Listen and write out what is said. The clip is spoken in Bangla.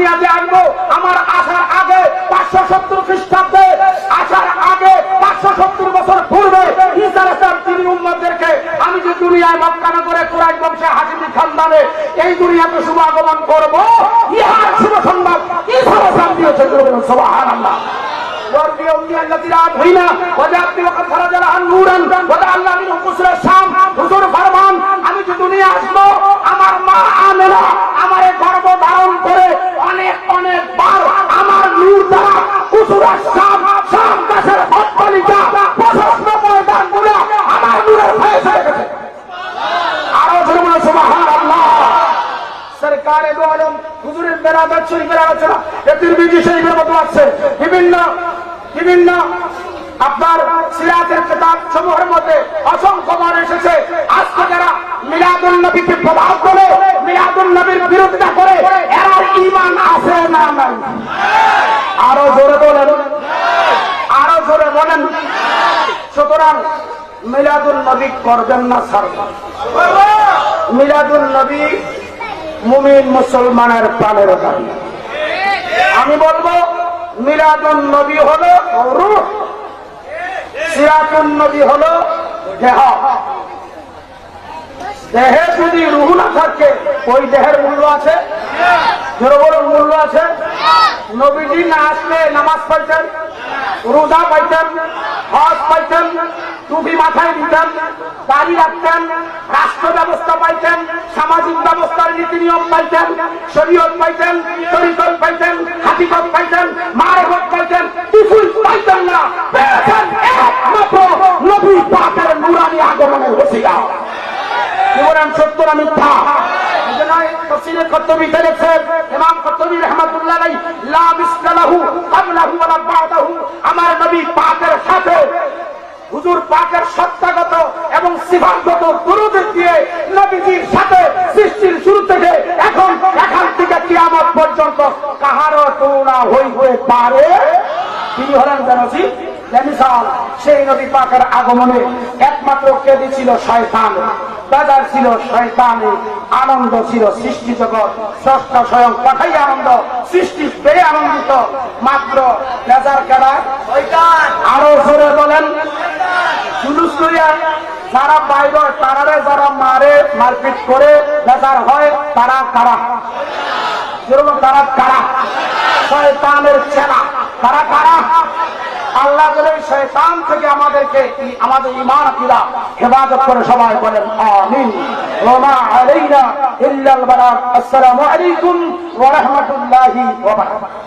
দুনিয়াতে আসবো আমার আসার আগে পাঁচশো সত্তর খ্রিস্টাব্দে আসার আগে পাঁচশো সত্তর বছর পূর্বে ঈসা আলাইহিসসালাম তিনি উম্মতদেরকে আমি যে দুনিয়ায় মক্কানা করে কোরআন বংশে হাসিমি খানদানে এই দুনিয়াতে শুভ আগমন করব ইহার শুভ সংবাদ ঈসা আলাইহিসসালাম দিয়েছেন সুবহানাল্লাহ وارضي أمي التي لا أدرينا وجاءتني وقد خرج لها نورا وجعلنا منه قصر الشام হুজুর ফরমান আমি যে দুনিয়া আসবো আমার মা আমেনা আমার কুসুর শাম শাম দেশের অট্টালিকা প্রশস্ত ময়দান আছে বিভিন্ন বিভিন্ন আপনার সিরাতের কিতাব সমূহের মধ্যে অসংখ্য বার এসেছে। আজকে যারা মিলাদুল নবীকে প্রভাব করে মিলাদুল নবীর বিরোধিতা করে এরা ইমান আছে না নাই আরও জোরে বলেন আরও জোরে বলেন সুতরাং মিলাদুল নবী করবেন না ছাড়বেন মিলাদুল নবী মুমিন মুসলমানের প্রাণের দাবি আমি বলব মিলাদুল নবী হলো রূহ। সিরাতুল নবী হলো দেহ। দেহে যদি রুহ না থাকে, ওই দেহের মূল্য আছে? মূল্য আছে? নবীজি না আসলে নামাজ পড়তেন, রোজা পাইতেন, হজ পাইতেন টুপি মাথায় দিতেন, দাড়ি রাখতেন, রাষ্ট্র ব্যবস্থা পাইতেন, সামাজিক ব্যবস্থার নীতি নিয়ম পাইতেন, শরীয়ত পাইতেন, তরিকত পাইতেন হাতিকত পাইতেন মারেফত পাইতেন, কিছুই পাইতেন না। পেয়েছেন একমাত্র নবী পাকের নুরানি আগমনের আমার নবী পাকের সাথে হুজুর পাকের সত্তাগত এবং সিফাতগত দুরূদের দিয়ে নবীজির সাথে সৃষ্টির শুরু থেকে এখন, এখান থেকে কিয়ামত পর্যন্ত কাহারও তুলনা হইতে পারে? তিনি হলেন মিসাল সেই নবী পাকের আগমনে একমাত্র কেঁদে ছিল শয়তান, বাজার ছিল শয়তানে, আনন্দ ছিল সৃষ্টি জগৎ ষষ্ঠ স্বয়ং কথাই আনন্দ, সৃষ্টি পেয়ে আনন্দিত। মাত্র বেজার কেনা আরও জোরে যারা বাইর তারারে যারা মারে, মারপিট করে বেজার হয়, তারা কারা? তারা কারা? শয়তানের চেনা তারা কারা? আল্লাহ বলে শয়তান থেকে আমাদেরকে আমাদের ইমান আকিদা হেফাজত করে সবাই বলেন, আমিন। ওমা আলাইনা ইল্লাল বালাগ আসসালামু আলাইকুম ওয়া রাহমাতুল্লাহি ওয়া বারাকাতুহু।